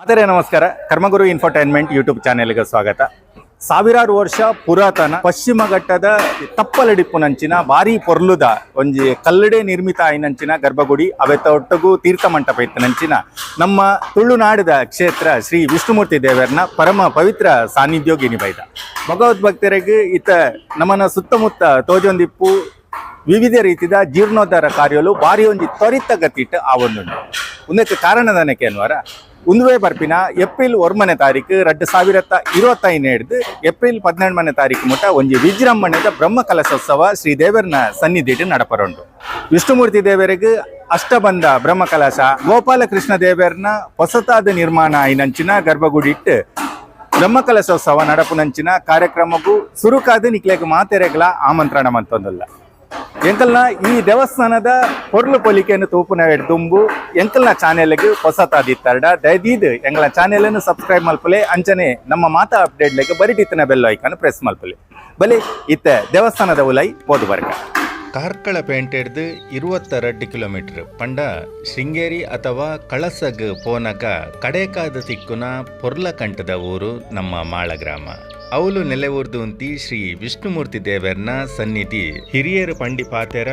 ಮಾತರೆ, ನಮಸ್ಕಾರ. ಕರ್ಮಗುರು infotainment YouTube ಚಾನೆಲ್ಗೆ ಸ್ವಾಗತ. ಸಾವಿರಾರು ವರ್ಷ ಪುರಾತನ, ಪಶ್ಚಿಮ ಘಟ್ಟದ ತಪ್ಪಲಡಿಪ್ಪುನಂಚಿನ ಭಾರಿ ಪೊರ್ಲುದ, ಒಂಜಿ ಕಲ್ಲಡೆ ನಿರ್ಮಿತ ಆಯ್ನಂಚಿನ ಗರ್ಭಗುಡಿ, ಅವೆತ್ತ ಒಟ್ಟಗೂ ತೀರ್ಥ ಮಂಟಪ ಇತ್ತನಂಚಿನ ನಮ್ಮ ತುಳುನಾಡದ ಕ್ಷೇತ್ರ ಶ್ರೀ ವಿಷ್ಣುಮೂರ್ತಿ ದೇವರನ ಪರಮ ಪವಿತ್ರ ಸಾನ್ನಿಧ್ಯೋಗಿನಿ ಬೈದ ಭಗವದ್ಭಕ್ತರಿಗೆ ಇತ್ತ ನಮ್ಮನ ಸುತ್ತಮುತ್ತ ತೋಜೊಂದಿಪ್ಪು ವಿವಿಧ ರೀತಿಯ ಜೀರ್ಣೋದ್ಧಾರ ಕಾರ್ಯಲು ಭಾರಿ ಒಂಜಿ ತ್ವರಿತ ಗತಿಟ್ ಆವೊಂದುಂಡು ಉಂದಕ್ಕೆ ಕಾರಣದನಕ್ಕೆ ಅನ್ವರ ಉಂದುವೆ ಬರ್ಪಿನ ಏಪ್ರಿಲ್ ಒರ್ಮನೆ ತಾರೀಕು ರಡ್ಡು ಸಾವಿರದ ಇರುವತ್ತೈದು ಹಿಡ್ದು ಏಪ್ರಿಲ್ ಪದಿನೆಂಟನೇ ತಾರೀಕು ಮುಟ್ಟ ಒಂಜಿ ವಿಜೃಂಭಣೆದ ಬ್ರಹ್ಮ ಕಲಶೋತ್ಸವ ಶ್ರೀ ದೇವರನ ಸನ್ನಿಧಿಟ್ ನಡಪರುಂಡು ವಿಷ್ಣುಮೂರ್ತಿ ದೇವರಿಗೆ ಅಷ್ಟಬಂಧ ಬ್ರಹ್ಮ ಕಲಶ ಗೋಪಾಲಕೃಷ್ಣ ದೇವರನ ಹೊಸತಾದ ನಿರ್ಮಾಣ ಐನಂಚಿನ ಗರ್ಭಗುಡಿ ಇಟ್ಟು ಬ್ರಹ್ಮಕಲಶೋತ್ಸವ ನಡಪುನಂಚಿನ ಕಾರ್ಯಕ್ರಮಕ್ಕೂ ಸುರುಕಾದ ನಿಕ್ಲೆಗ್ ಮಾತೆರೆಗಳ ಆಮಂತ್ರಣ ಮಂತೊಂದುಲ್ಲ. ಎಂಕಲ್ನ ಈ ದೇವಸ್ಥಾನದ ಪೊರ್ಲು ಪೊಲಿಕೆಯನ್ನು ತೂಪುನ ದುಂಬು ಎಂಕಲ್ನ ಚಾನೆಲ್ಗೆ ಹೊಸತಾದಿತ್ತರ್ಡ ದಯದೀದ್ ಎಂಗಳ ಚಾನೆಲನ್ನು ಸಬ್ಸ್ಕ್ರೈಬ್ ಮಲ್ಪಲೆ ಅಂಚನೆ ನಮ್ಮ ಮಾತಾ ಬರಿ ಬರಿಟಿತ್ತಿನ ಬೆಲ್ ಐಕಾನ್ ಪ್ರೆಸ್ ಮಲ್ಪಲೆ ಬಲೆ ಇತ್ತ ದೇವಸ್ಥಾನದ ಉಲೈ ಪೋದು ಬರ್ಗ ಕಾರ್ಕಳ ಪೇಂಟೆಡ್ದು ಇರುವತ್ತೆರಡು ಕಿಲೋಮೀಟರ್. ಪಂಡ ಶೃಂಗೇರಿ ಅಥವಾ ಕಳಸಗ್ ಪೋನಕ ಕಡೇಕಾದ ತಿಕ್ಕುನ ಪೊರ್ಲಕಂಠದ ಊರು ನಮ್ಮ ಮಾಳ ನೆಲೆಯೂರ್ದು ಅಂತಿ ಶ್ರೀ ವಿಷ್ಣುಮೂರ್ತಿ ದೇವರ್ನ ಸನ್ನಿಧಿ. ಹಿರಿಯರು ಪಂಡಿ ಪಾತೆರ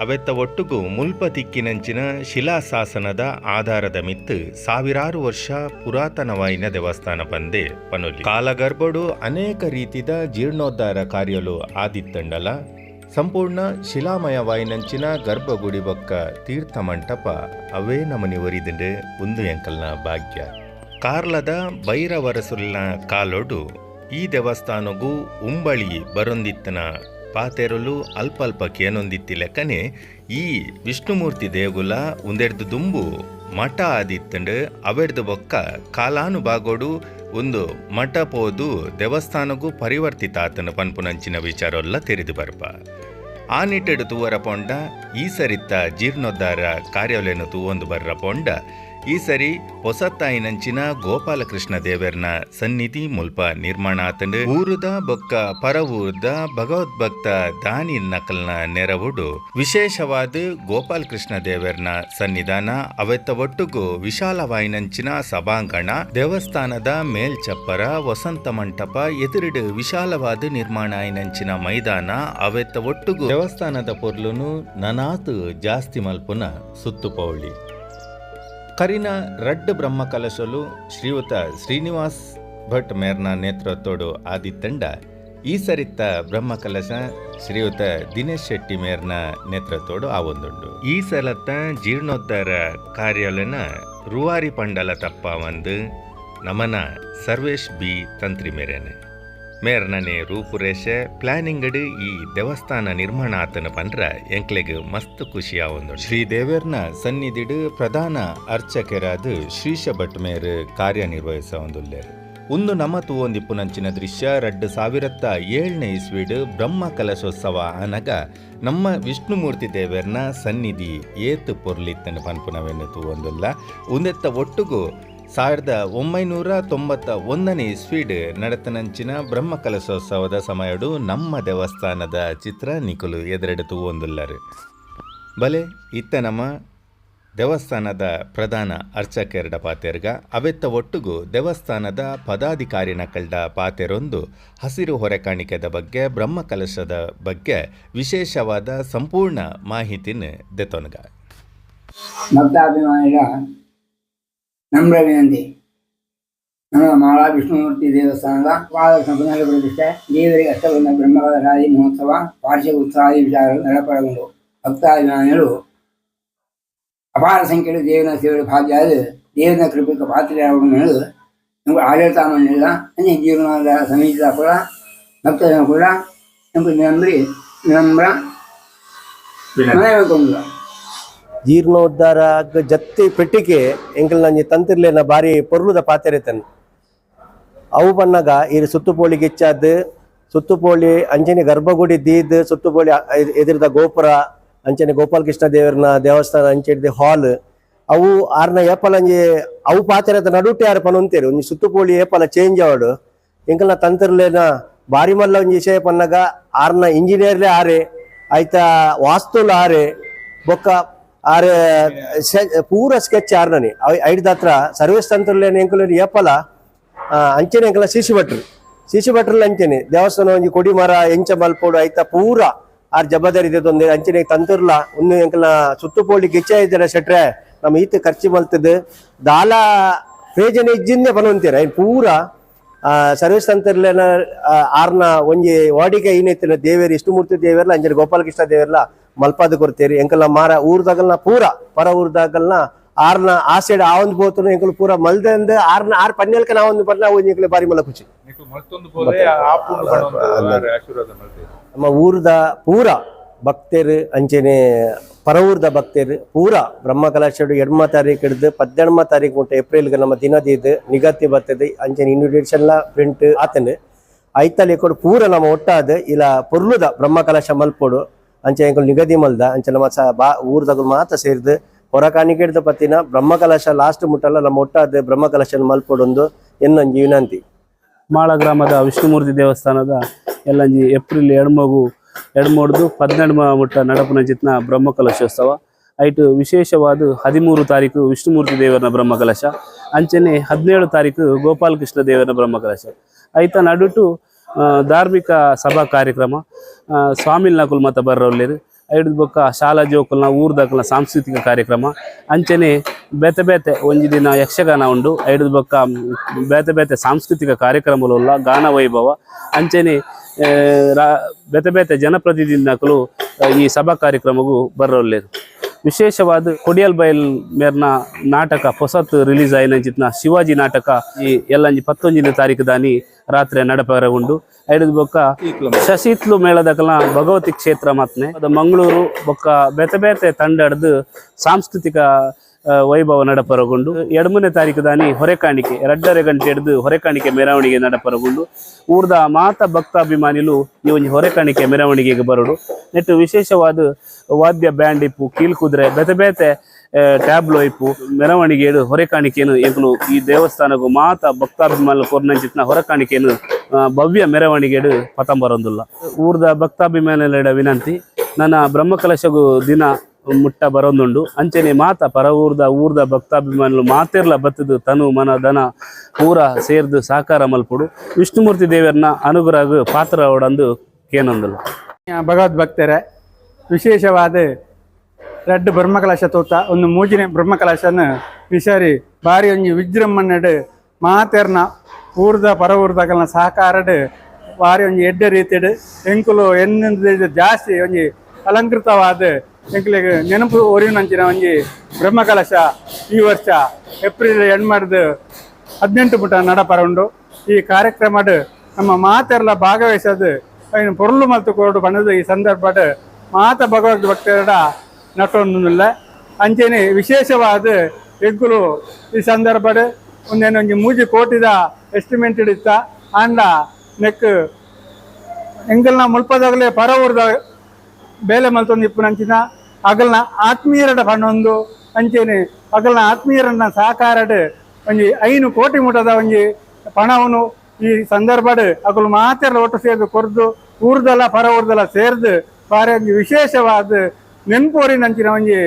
ಅವೆತ್ತ ಒಟ್ಟುಗು ಮುಲ್ಪ ತಿಕ್ಕಿನಂಚಿನ ಶಿಲಾಶಾಸನದ ಆಧಾರದ ಮಿತ್ತು ಸಾವಿರಾರು ವರ್ಷ ಪುರಾತನವಾಯಿನ ದೇವಸ್ಥಾನ ಬಂದೆ ಪನುಲಿ. ಕಾಲಗರ್ಭಡು ಅನೇಕ ರೀತಿದ ಜೀರ್ಣೋದ್ಧಾರ ಕಾರ್ಯಲು ಆದಿತ್ತಂಡಲ. ಸಂಪೂರ್ಣ ಶಿಲಾಮಯವಾಯಿನಂಚಿನ ಗರ್ಭಗುಡಿ ಬೊಕ್ಕ ತೀರ್ಥ ಮಂಟಪ ಅವೇ ನಮನಿ ಒರಿದಂಡೆ, ಒಂದು ಎಂಕಲ್ನ ಭಾಗ್ಯ. ಕಾರ್ಲದ ಬೈರವರಸುಲ್ನ ಕಾಲೊಡು ಈ ದೇವಸ್ಥಾನಗೂ ಉಂಬಳಿ ಬರೊಂದಿತ್ತನ. ಪಾತೆರಲು ಅಲ್ಪ ಕೇನೊಂದಿತ್ತಿ ಲೆಕ್ಕನೆ ಈ ವಿಷ್ಣುಮೂರ್ತಿ ದೇಗುಲ ಒಂದೆಡ್ದು ದುಂಬು ಮಠ ಆದಿತ್ತಂಡು ಅವೆಡ್ದು ಬೊಕ್ಕ ಕಾಲಾನುಭಾಗೋಡು ಒಂದು ಮಠ ಪೋದು ದೇವಸ್ಥಾನಗೂ ಪರಿವರ್ತಿತ ಆತನ ಪನ್ಪುನಂಚಿನ ವಿಚಾರೊಲ್ಲ ತೆರೆದು ಬರ್ಪ. ಆ ನಿಟ್ಟೆಡು ತೂವರ ಪೊಂಡ, ಈ ಸರಿತ ಜೀರ್ಣೋದ್ಧಾರ ಕಾರ್ಯಾಲಯನು ತೂವೊಂದು ಬರ್ರ ಪೊಂಡ ಈ ಸರಿ ಹೊಸತ್ತಾಯಿನಂಚಿನ ಗೋಪಾಲಕೃಷ್ಣ ದೇವರ್ನ ಸನ್ನಿಧಿ ಮುಲ್ಪ ನಿರ್ಮಾಣ ಆತಂಡು. ಊರುದ ಬೊಕ್ಕ ಪರವೂರ್ದ ಭಗವದ್ ಭಗವದ್ಭಕ್ತ ದಾನಿ ನಕಲ್ನ ನೆರವುಡು. ವಿಶೇಷವಾದ ಗೋಪಾಲಕೃಷ್ಣ ದೇವರ್ನ ಸನ್ನಿಧಾನ, ಅವೆತ್ತ ಒಟ್ಟುಗು ವಿಶಾಲವಾಯಿನಂಚಿನ ಸಭಾಂಗಣ, ದೇವಸ್ಥಾನದ ಮೇಲ್ಚಪ್ಪರ ವಸಂತ ಮಂಟಪ, ಎದುರಿಡು ವಿಶಾಲವಾದ ನಿರ್ಮಾಣ ಆಯ್ನಂಚಿನ ಮೈದಾನ, ಅವೆತ್ತ ಒಟ್ಟುಗೂ ದೇವಸ್ಥಾನದ ಪೊರ್ಲುನು ನನಾತು ಜಾಸ್ತಿ ಮಲ್ಪುನ ಸುತ್ತುಪೌಳಿ. ಕರಿನ ರಡ್ ಬ್ರಹ್ಮ ಕಲಶಲು ಶ್ರೀಯುತ ಶ್ರೀನಿವಾಸ್ ಭಟ್ ಮೇರ್ನ ನೇತೃತ್ವಡು ಆದಿತ್ತಂಡ ಈ ಸರಿತ ಬ್ರಹ್ಮ ಕಲಶ ಶ್ರೀಯುತ ದಿನೇಶ್ ಶೆಟ್ಟಿ ಮೇರ್ನ ನೇತೃತ್ವಡು ಆವೊಂದುಂಡು. ಈ ಸಲತ್ತ ಜೀರ್ಣೋದ್ಧಾರ ಕಾರ್ಯಾಲಯನ ರುವಾರಿ ಪಂಡಲ ತಪ್ಪ ಒಂದು ನಮನ ಸರ್ವೇಶ್ ಬಿ ತಂತ್ರಿ ಮೇರೆನೆ. ಮೇರ್ನನೆ ರೂಪುರೇಶ ಪ್ಲಾನಿಂಗ್ ಈ ದೇವಸ್ಥಾನ ನಿರ್ಮಾಣ ಆತನ ಪಂಡ್ರ ಎಂಕ್ಲೆಗ್ ಮಸ್ತ್ ಖುಷಿ ಆವೊಂದು ಶ್ರೀ ದೇವೇರ್ನ ಸನ್ನಿಧಿಡು ಪ್ರಧಾನ ಅರ್ಚಕರಾದ ಶ್ರೀಶ ಭಟ್ ಮೇರ್ ಕಾರ್ಯನಿರ್ವಹಿಸ ಒಂದುಲ್ಲೆ. ಒಂದು ನಮ್ಮ ತೂವೊಂದಿಪ್ಪುನಂಚಿನ ದೃಶ್ಯ ರಡ್ಡು ಸಾವಿರತ್ತ ಏಳನೇ ಇಸ್ವಿಡ್ ಬ್ರಹ್ಮ ಕಲಶೋತ್ಸವ ಅನಗ ನಮ್ಮ ವಿಷ್ಣುಮೂರ್ತಿ ದೇವರ್ನ ಸನ್ನಿಧಿ ಏತು ಪೊರ್ಲಿತ್ತನ ಪನ್ಪುನವೆನ್ನು ತೂವೊಂದುಲ್ಲ ಒಂದೆತ್ತ ಒಟ್ಟುಗು ಸಾವಿರದ ಒಂಬೈನೂರ ತೊಂಬತ್ತ ಒಂದನೇ ಇಸ್ವೀಡ್ ನಡತನಂಚಿನ ಬ್ರಹ್ಮ ಕಲಶೋತ್ಸವದ ಸಮಯಡು ನಮ್ಮ ದೇವಸ್ಥಾನದ ಚಿತ್ರ ನಿಕುಲು ಎದುರೆಡೆತು ಒಂದುಲ್ಲರು ಬಲೆ, ಇತ್ತ ನಮ್ಮ ದೇವಸ್ಥಾನದ ಪ್ರಧಾನ ಅರ್ಚಕೆರಡ ಪಾತೆರ್ಗ, ಅವೆತ್ತ ಒಟ್ಟುಗೂ ದೇವಸ್ಥಾನದ ಪದಾಧಿಕಾರಿ ನಕಲ್ಡ ಪಾತೆರೊಂದು ಹಸಿರು ಹೊರೆಕಾಣಿಕೆದ ಬಗ್ಗೆ ಬ್ರಹ್ಮ ಕಲಶದ ಬಗ್ಗೆ ವಿಶೇಷವಾದ ಸಂಪೂರ್ಣ ಮಾಹಿತಿನ ದೆತೊನಗ ನಮ್ರ ವಿನಂತಿ ನಮ್ಮ ಮಾಳಾ ವಿಷ್ಣುಮೂರ್ತಿ ದೇವಸ್ಥಾನದ ಪಾದ ಸಂಪೂರ್ಣ ಪ್ರತಿಷ್ಠೆ ದೇವರಿಗೆ ಅಷ್ಟಬಂಧ ಬ್ರಹ್ಮಕಲಶಾದಿ ಮಹೋತ್ಸವ ವಾರ್ಷಿಕ ಉತ್ಸವಾದಿ ವಿಚಾರಗಳು ನೆರಪಡಗೊಂಡು ಭಕ್ತಾಭಿಮಾನಿಗಳು ಅಪಾರ ಸಂಖ್ಯೆಯಲ್ಲಿ ದೇವನ ಸೇವೆ ಭಾಗ್ಯಾದ ದೇವನ ಕೃಪೆಗೆ ಪಾತ್ರರಾಗಲು ನಮಗೆ ಆಡಳಿತ ಮಂಡಳಿದ ಅನೇ ಜೀವನದ ಸಮಿತಿದ ಕೂಡ ಭಕ್ತರ ಕೂಡ ನಮಗೆ ನಂಬ್ರಿ ವಿನಮ್ರ ಮನವಿ ಜೀರ್ಣೋದ್ಧಾರ ಆಗ ಜತ್ತಿ ಪೆಟ್ಟಿಗೆ ಎಂಕಲ್ ನಂಜಿ ತಂತಿರ್ಲೇನ ಬಾರಿ ಪೊರ್ಲುದ ಪಾತೆರೆತನ್. ಅವು ಬನ್ನಾಗ ಇರು ಸುತ್ತುಪೋಳಿ ಹೆಚ್ಚಾದ್ ಸುತ್ತುಪೋಳಿ ಅಂಚನೆ ಗರ್ಭಗುಡಿ ದೀದ್, ಸುತ್ತುಪೋಳಿ ಎದುರದ ಗೋಪುರ ಅಂಚನೆ ಗೋಪಾಲಕೃಷ್ಣ ದೇವರನ ದೇವಸ್ಥಾನ ಅಂಚೆಡ್ದೆ ಹಾಲ್, ಅವು ಆರ್ನ ಏಪಲ ಅಂಜಿ ಅವು ಪಾತೆರೆತ ನಡುಟೆ ಯಾರು ಪನೊಂತೇರು ಒಂಜಿ ಸುತ್ತುಪೋಳಿ ಏಪಲ ಚೇಂಜ್ ಆವಡು. ಎಂಕಲ್ನ ತಂತಿರ್ಲೇನ ಬಾರಿ ಮಲ್ಲ ಒಂಜಿ ವಿಷಯ ಪನ್ನಗ ಆರ್ನ ಇಂಜಿನಿಯರ್ಲೆ ಆರೆ, ಆಯ್ತಾ ವಾಸ್ತುಲ ಆರೆ, ಬೊಕ್ಕ ಆರ್ ಪೂರ ಸ್ಕೆಚ್ ಆರ್ನನಿ ಐಡ್ ಹತ್ರ ಸರ್ವಿಸ್ ತಂತ್ರಲೇನೆ ಎಂಕುಲು ಏಪಲ ಆ, ಅಂಚನೆ ಎಂಕಲ ಸಿಸಿ ಭಟ್ರು. ಸಿಸಿ ಭಟ್ರಲ್ಲಿ ಅಂಚನೆ. ದೇವಸ್ಥಾನ ಒಂಜಿ ಕೊಡಿ ಮರ ಎಂಚ ಮಲ್ಪೋಡು ಐತ ಪೂರ ಆರ್ ಜವಾಬ್ದಾರಿ ಇದೊಂದು ಅಂಚನೆ ತಂತಿರ್ಲ. ಒಂದು ಎಂಕಲ ಸುತ್ತುಪೋಳಿ ಗಿಚ್ಚ ಇದ್ದಾರೆ ಸೆಟ್ರೆ ನಮ್ಮ ಈತ ಖರ್ಚು ಮಲ್ತದ್ದು. ದಾಲ ಪ್ರಯೋಜನ ಇಜ್ಜಿಂದೆ ಐನ್ ಪೂರ ಸರ್ವಿಸ್ ತಂತಿರ್ಲೇನ ಆರ್ನ ಒಂಜಿ ವಾಡಿಕೆ ಏನೈತಿನ ದೇವೇರಿ ಇಷ್ಟಮೂರ್ತಿ ದೇವೇರ್ಲ ಅಂಜನೆ ಗೋಪಾಲಕೃಷ್ಣ ದೇವೇರ್ಲ. ಮಲ್ಪಾದ ಕೊರ್ತೇರಿ ಎಂಕಲ್ನ ಮಾರ ಊರ್ದಾಗಲ್ನ ಪೂರ ಪರ ಊರ್ದಾಗಲ್ನ ಆರ್ನ ಆ ಸೈಡ್ ಆ ಒಂದು ಬೋತನು ಎಂಕಲ್ ಪೂರ ಮಲ್ದಂದ ಆರ್ನ ಆರ್ ಪನ್ನೆಲ್ಕ ನಾ ಒಂದು ಒಂಜಿ ಎಂಕಲೆ ಬಾರಿ ಮಲ್ಲ ಖುಷಿ ನಮ್ಮ ಊರ್ದ ಪೂರ ಭಕ್ತರು ಅಂಚೆನೆ ಪರವೂರ್ದ ಭಕ್ತರು ಪೂರ ಬ್ರಹ್ಮ ಕಲಾಶಡು ಎಡ್ಮ ತಾರೀಕು ಹಿಡಿದು ಪದ್ದೆಡ್ಮ ತಾರೀಕು ಉಂಟು ಏಪ್ರಿಲ್ಗೆ ನಮ್ಮ ದಿನದಿದ್ದು ನಿಗತ್ತಿ ಬರ್ತದೆ. ಅಂಚೆನೆ ಇನ್ವಿಟೇಷನ್ಲ ಪ್ರಿಂಟ್ ಆತನು. ಐತಲ್ಲಿ ಕೊಡು ಪೂರ ನಮ್ಮ ಒಟ್ಟಾದ ಇಲ್ಲ ಪೊರ್ಲುದ ಬ್ರಹ್ಮ ಕಲಾಶ ಮಲ್ಪೊಡು. ಅಂಚೆ ಎಂಕುಲು ನಿಗದಿ ಮಲ್ದ, ಅಂಚೆ ನಮ್ಮ ಬಾ ಊರ್ದಾಗ ಮಾತ ಸೇರಿದು ಹೊರಕಾಣಿಕೆಡ್ದ ಪತ್ತಿನ ಬ್ರಹ್ಮ ಕಲಶ ಲಾಸ್ಟ್ ಮುಟ್ಟಲ್ಲ, ನಮ್ಮ ಒಟ್ಟಾದ ಬ್ರಹ್ಮ ಕಲಾಶ ಮಲ್ಪೊಡೊಂದು ಎನ್ನೊಂಜಿ ವಿನಂತಿ. ಮಾಳ ಗ್ರಾಮದ ವಿಷ್ಣುಮೂರ್ತಿ ದೇವಸ್ಥಾನದ ಎಲ್ಲಂಜಿ ಏಪ್ರಿಲ್ ಎಡ್ಮಗು ಎಡ್ಮೋಡ್ದು ಪದ್ನೆರಡು ಮುಟ್ಟ ನಡಪನ ಜಿತ್ನ ಬ್ರಹ್ಮಕಲಶೋತ್ಸವ. ಐಟು ವಿಶೇಷವಾದ ಹದಿಮೂರು ತಾರೀಕು ವಿಷ್ಣುಮೂರ್ತಿ ದೇವರನ ಬ್ರಹ್ಮಕಲಶ, ಅಂಚನೆ ಹದಿನೇಳು ತಾರೀಕು ಗೋಪಾಲಕೃಷ್ಣ ದೇವರನ ಬ್ರಹ್ಮಕಲಶ. ಐತ ನಡುಟು ಧಾರ್ಮಿಕ ಸಭಾ ಕಾರ್ಯಕ್ರಮ ಆ, ಸ್ವಾಮಿಲ್ ನಕುಲ್ ಮತ ಬರ್ರೊಲ್ಲೇರು ಐಡ್ ಬೊಕ್ಕ ಶಾಲಾ ಜೋಕುಲ್ನ ಊರ್ದಾಕಲ್ನ ಸಾಂಸ್ಕೃತಿಕ ಕಾರ್ಯಕ್ರಮ. ಅಂಚನೆ ಬೇತೆ ಬೇತೆ ಒಂಜಿ ದಿನ ಯಕ್ಷಗಾನ ಉಂಡು. ಐಡ್ ಬೊಕ್ಕ ಬೇತೆ ಬೇತೆ ಸಾಂಸ್ಕೃತಿಕ ಕಾರ್ಯಕ್ರಮಗಳುಲ್ಲ ಗಾನ ವೈಭವ. ಅಂಚನೆ ಬೇತೆ ಬೇತೆ ಜನಪ್ರತಿನಿಧಿನಕಲು ಈ ಸಭಾ ಕಾರ್ಯಕ್ರಮಗೂ ಬರ್ರೊಲ್ಲೇರು ವಿಶೇಷವಾದ ಕೊಡಿಯಲ್ ಬಯಲ್ ಮೇರ್ನ ನಾಟಕ, ಹೊಸತ್ ರಿಲೀಸ್ ಆಯ್ನ ಶಿವಾಜಿ ನಾಟಕ ಈ ಎಲ್ಲಂಜಿ ಪತ್ತೊಂಜಿನೇ ತಾರೀಕು ದಾನಿ ರಾತ್ರಿ ನಡಪರ ಉಂಡು ಐಡದ ಬೊಕ್ಕ ಶಶೀತ್ಲು ಮೇಳದಕಲ ಭಗವತಿ ಕ್ಷೇತ್ರ ಮಾತ್ನೆ. ಅದು ಮಂಗಳೂರು ಬೊಕ್ಕ ಬೇತೆ ಬೇತೆ ತಂಡದ್ದು ಸಾಂಸ್ಕೃತಿಕ ವೈಭವ ನಡಪರಗೊಂಡು ಎಡಮೂರನೇ ತಾರೀಕು ದಾನಿ ಹೊರೆಕಾಣಿಕೆ ರಡ್ಡರೆ ಗಂಟೆ ಹಿಡಿದು ಹೊರೆಕಾಣಿಕೆ ಮೆರವಣಿಗೆ ನಡಪರಗೊಂಡು, ಊರ್ದ ಮಾತ ಭಕ್ತಾಭಿಮಾನಿಲು ಈ ಒಂದು ಹೊರೆಕಾಣಿಕೆ ಮೆರವಣಿಗೆಗೆ ಬರೋಡು ನೆಟ್ಟು ವಿಶೇಷವಾದ ವಾದ್ಯ ಬ್ಯಾಂಡ್ ಇಪ್ಪು, ಕೀಲ್ ಕುದುರೆ, ಬೇತೆ ಬೇತೆ ಟ್ಯಾಬ್ಲೋ ಇಪ್ಪು, ಮೆರವಣಿಗೆ ಹೊರೆಕಾಣಿಕೆಯನ್ನು ಎಂಕಲು ಈ ದೇವಸ್ಥಾನಕ್ಕೂ ಮಾತ ಭಕ್ತಾಭಿಮಾನ ಕೊರ್ನಂಚಿತ್ನ ಹೊರೆಕಾಣಿಕೆಯನ್ನು ಭವ್ಯ ಮೆರವಣಿಗೆ ಪತಂಬರೊಂದುಲ್ಲ. ಊರ್ದ ಭಕ್ತಾಭಿಮಾನಿಗಳ ವಿನಂತಿ, ನನ್ನ ಬ್ರಹ್ಮಕಲಶಗೂ ದಿನ ಮುಟ್ಟ ಬರೊಂದುಂಡು. ಅಂಚನೆ ಮಾತ ಪರ ಊರ್ದ ಊರ್ದ ಭಕ್ತಾಭಿಮಾನಿಗಳು ಮಾತಿರ್ಲ ಬತ್ತದು, ತನು, ಮನ, ದನ ಪೂರ ಸೇರ್ದು ಸಾಕಾರ ಮಲ್ಪುಡು. ವಿಷ್ಣುಮೂರ್ತಿ ದೇವರನ್ನ ಅನುಗ್ರಹ ಪಾತ್ರ ಅವಡಂದು ಕೇನೊಂದುಲ್ಲ ಭಗವದ್ ಭಕ್ತರೇ, ವಿಶೇಷವಾದ ರೆಡ್ ಬ್ರಹ್ಮಕಲಶ ತೂತ, ಒಂದು ಮೂಜಿನ ಬ್ರಹ್ಮಕಲಶನ ವಿಷಾರಿ ಬಾರಿ ಒಂಜಿ ವಿಜೃಂಭಣೆಡ್ ಮಾತೆರ್ನ ಊರ್ದ ಪರ ಊರ್ದಕಲ್ನ ಸಹಕಾರಡ್ ಬಾರಿ ಒಂಜಿ ಎಡ್ಡೆ ರೀತಿಡ್ ಎಂಕುಲು ಎಂದ ಜಾಸ್ತಿ ಒಂಜಿ ಅಲಂಕೃತವಾದ ಎಂಕುಲಿಗೆ ನೆನಪು ಒರಿನಂಚಿನ ಒಂಜಿ ಬ್ರಹ್ಮಕಲಶ ಈ ವರ್ಷ ಏಪ್ರಿಲ್ ಎಣ್ಮಡ್ದು ಹದಿನೆಂಟು ಪುಟ ನಡಪರ ಉಂಡು ಈ ಕಾರ್ಯಕ್ರಮಡ್ ನಮ್ಮ ಮಾತೆರ್ಲ ಭಾಗವಹಿಸೋದು ಅಯ್ನ ಪೊರ್ಲು ಮತ್ತು ಕೋಡು ಬಣ್ಣದ ಈ ಸಂದರ್ಭಡ್ ಮಾತ ಭಗವದ್ ಭಕ್ತರ ನಟೊಂದುಲ್ಲ ಅಂಚೆನೆ ವಿಶೇಷವಾದ ಎಗ್ಗುಲು ಈ ಸಂದರ್ಭಡ್ ಒಂದೇನು ಒಂಜಿ ಮೂಜಿ ಕೋಟಿದ ಎಸ್ಟಿಮೇಟ್ ಇಡಿತ್ತ ಆಂಡ ನೆಕ್ ಎಂಗಲ್ನ ಮುಲ್ಪದಾಗಲೇ ಪರ ಊರ್ದ ಬೇಲೆ ಮಲ್ತೊಂದು ಇಪ್ಪುನಂಚಿನ ಅಗಲ್ನ ಆತ್ಮೀಯರಡ ಪಣ್ಣೊಂದು ಅಂಚೆನೆ. ಅಗಲ್ನ ಆತ್ಮೀಯರನ್ನ ಸಹಕಾರಡ್ ಒಂಜಿ ಐನು ಕೋಟಿ ಮುಟದ ಒಂಜಿ ಪಣವನ್ನು ಈ ಸಂದರ್ಭಡ್ ಅಗಲು ಮಾತೆಲ್ಲ ಒಟ್ಟು ಸೇರಿದು ಕೊರ್ದು ಊರ್ದಲ್ಲ ಪರ ಊರ್ದಲ್ಲ ಸೇರ್ದು ಬಾರಿ ಒಂಜಿ ವಿಶೇಷವಾದ ನೆನ್ಪೋರಿನಂಚಿನ ಒಂಜಿ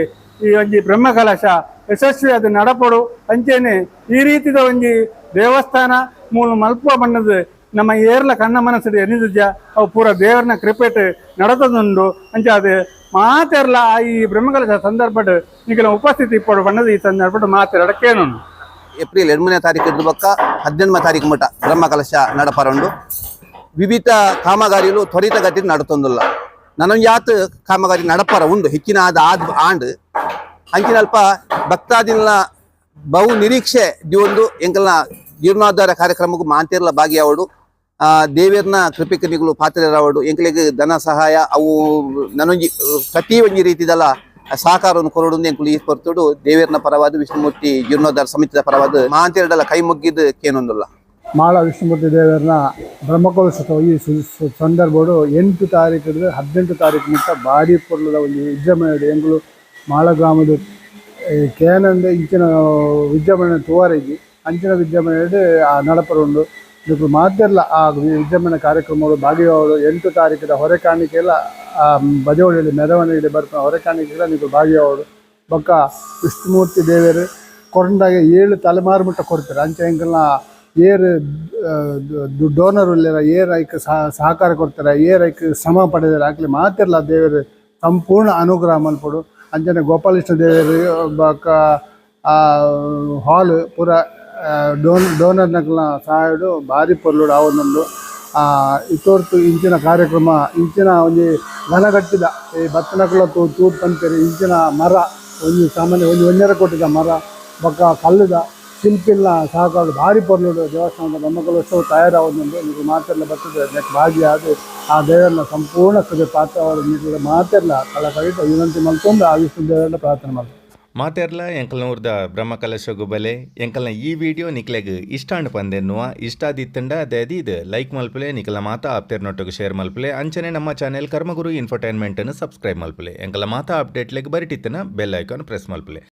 ಈ ಒಂಜಿ ಬ್ರಹ್ಮಕಲಶ ಯಶಸ್ವಿ ಅದು ನಡಪಡು ಅಂಚೇನೆ. ಈ ರೀತಿದ ಒಂಜಿ ದೇವಸ್ಥಾನ, ಮೂಲ ಮಲ್ಪ ಬಣ್ಣದ ನಮ್ಮ ಏರ್ಲ ಕಣ್ಣ ಮನಸ್ಸು ಎನಿಜ ಅವು ಪೂರ ದೇವರನ್ನ ಕ್ರಿಪೇಟ್ ನಡತದುಂಡು ಅಂಚ ಅದು ಮಾತೆರ್ಲ ಈ ಬ್ರಹ್ಮಕಲಶ ಸಂದರ್ಭಡ್ ನಾವು ಉಪಸ್ಥಿತಿ ಇಪ್ಪಡು ಬಣ್ಣದ ಈ ಸಂದರ್ಭಡ್ ಮಾತೆರಡಕ್ಕೇನು ಏಪ್ರಿಲ್ ಎರಡನೇ ತಾರೀಕು ಇದ್ದ ಬಕ್ಕ ಹದಿನೆಂಟನೇ ತಾರೀಕು ಮಟ್ಟ ಬ್ರಹ್ಮಕಲಶ ನಡಪರಂಡು. ವಿವಿಧ ಕಾಮಗಾರಿಗಳು ತ್ವರಿತಗತಿ ನಡತೊಂದುಲ್ಲ. ನನಗೆ ಯಾತ್ ಕಾಮಗಾರಿ ನಡಪರ ಉಂಡು ಹೆಚ್ಚಿನ ಆದ ಆದ್ ಆಂಡ್ ಅಂಚಿನಲ್ಪ ಭಕ್ತಾದಿನ ಬಹು ನಿರೀಕ್ಷೆ ಒಂದು ಎಂಕಲ್ನ ಜೀರ್ಣೋದ್ಧಾರ ಕಾರ್ಯಕ್ರಮಕ್ಕೂ ಮಾಂತಿರ್ಲ ಭಾಗಿಯಾವಡು. ಆ ದೇವೇರ್ನ ಕೃಪಿಕನಿಗಳು ಪಾತ್ರರಾವಡು ಎಂಕಲಿಗೆ ಧನ ಸಹಾಯ, ಅವು ನನೊಂಜಿ ಪ್ರತಿ ಒಂಜಿ ರೀತಿದಲ್ಲ ಸಹಕಾರವನ್ನು ಕೊರಡು ಎಂಕುಲು ಈ ಕೊರ್ತುಡು ದೇವಿಯರ್ನ ಪರವಾದ ವಿಷ್ಣುಮೂರ್ತಿ ಜೀರ್ಣೋದ್ಧಾರ ಸಮಿತಿದ ಪರವಾದ ಮಾಂತೇರಡಲ್ಲ ಕೈ ಮುಗ್ಗಿದ್ದು ಕೇನೊಂದಲ್ಲ. ಮಾಳ ವಿಷ್ಣುಮೂರ್ತಿ ದೇವರನ್ನ ಬ್ರಹ್ಮಕಲಶೋತ್ಸವ ಈ ಸಂದರ್ಭಡು ಎಂಟು ತಾರೀಕು ಹದಿನೆಂಟು ತಾರೀಕು ಮುಟ್ಟ ಬಾಡಿ ಪೊರ್ಲದ ಒಂದು ವಿಜೃಂಭಣೆ ಎಂಗಳು ಮಾಳ ಗ್ರಾಮದ ಕೇನಂದ ಇಂಚಿನ ವಿಜೃಂಭಣೆ ತೋರಿಗೆ ಅಂಚಿನ ವಿಜೃಂಭಣೆ ಆ ನಡಪರುಂಡು ಇದಕ್ಕೆ ಮಾತೆಲ್ಲ ಆ ವಿಜೃಂಭಣೆ ಕಾರ್ಯಕ್ರಮಗಳು ಭಾಗಿಯಾಗೋದು ಎಂಟು ತಾರೀಕಿನ ಹೊರೆ ಕಾಣಿಕೆಲ್ಲ ಬಜವಳಿಯಲ್ಲಿ ಮೆರವಣಿಗೆಯಲ್ಲಿ ಬರ್ತಾ ಹೊರೆ ಕಾಣಿಕೆಲ್ಲ ನೀವು ಭಾಗಿಯಾಗೋದು ಬೊಕ್ಕ ವಿಷ್ಣುಮೂರ್ತಿ ದೇವರು ಕೊರಂಡಾಗೆ ಏಳು ತಲೆಮಾರು ಮಟ್ಟ ಕೊಡ್ತಾರೆ. ಅಂಚೆ ಎಂಕಲ್ನ ಏರ್ ಡೋನರ್ ಉಳ್ಳರ ಏರ್ ಐಕ್ ಸಹ- ಸಹಕಾರ ಕೊಡ್ತಾರೆ. ಏರ್ ಐಕ್ ಶ್ರಮ ಪಡೆದರೆ ಆಗಲಿ ಮಾತಿರಲ್ಲ ದೇವರು ಸಂಪೂರ್ಣ ಅನುಗ್ರಹ ಮಲ್ಪಡು ಅಂಚನೆ ಗೋಪಾಲಕೃಷ್ಣ ದೇವರು, ಬೊಕ್ಕ ಹಾಲ್ ಪೂರ ಡೋನ್ ಡೋನರ್ನಕ್ಲ ಸಹಾಯಡು ಭಾರಿ ಪೊರ್ಲುಡು ಆವೊಂದುಂಡು ಆ, ಇತ್ತೋರ್ತು ಇಂಚಿನ ಕಾರ್ಯಕ್ರಮ, ಇಂಚಿನ ಒಂಜಿ ಘನಗಟ್ಟಿದ ಈ ಭತ್ತನಕುಲ ತೂ, ತೂತ್ ಪಂಪೆರು ಇಂಚಿನ ಮರ ಒಂಜಿ ಸಾಮಾನ್ಯ ಒಂಜಿ ಒಂಜರ ಕೊಟ್ಟಿದ ಮರ ಬೊಕ್ಕ ಕಲ್ಲುದ ಶಿಲ್ಪಿಲ್ಲ ಸಹಕಾರ ಭಾರಿ ಪೊರ್ಲುಡು ದೇವಸ್ಥಾನದ ಬ್ರಹ್ಮಕಲೋತ್ಸವ ತಯಾರಾವೊಂದುಂಡು ನೀವು ಮಾತೆಲ್ಲ ಬರ್ತದೆ ನೆಕ್ ಭಾಗಿಯಾದು ಆ ದೇವರನ್ನ ಸಂಪೂರ್ಣ ಕೃಪೆ ಪಾತ್ರವಾದ ನೀಡಿದ ಮಾತೆಲ್ಲ ಕಳ ಕಳಿತ ವಿನಂತಿ ಮಲ್ಕೊಂಡು ಆ ವಿಷ್ಣು ದೇವರನ್ನ ಪ್ರಾರ್ಥನೆ ಮಾಡ್ತಾರೆ ಮಾತೆರ್ಲ, ಎಂಕಲ್ನೂರ್ದ ಬ್ರಹ್ಮಕಲಶ ಗುಬಲೆ ಎಂಕಲ್ನ ಈ ವಿಡಿಯೋ ನಿಕ್ಲೆಗ್ ಇಷ್ಟ ಅಂಡ್ ಪಂದೆನ್ನುವ ಇಷ್ಟ ದಿತ್ತಂಡ ಅದೇ ಇದು ಲೈಕ್ ಮಲ್ಪಲೆ ನಿಕಲ ಮಾತಾ ಆಪ್ತೇರ್ನೊಟ್ಟಿಗೆ ಶೇರ್ ಮಲ್ಪಲೆ, ಅಂಚನೆ ನಮ್ಮ ಚಾನೆಲ್ ಕರ್ಮಗುರು ಇನ್ಫರ್ಟೈನ್ಮೆಂಟನ್ನು ಸಬ್ಸ್ಕ್ರೈಬ್ ಮಲ್ಪಲೆ ಎಂಕಲ ಮಾತಾ ಅಪ್ಡೇಟ್ಲೆಗ್ ಬರಿಟಿತ್ತನ ಬೆಲ್ ಐಕಾನ್ ಪ್ರೆಸ್ ಮಲ್ಪಲೆ.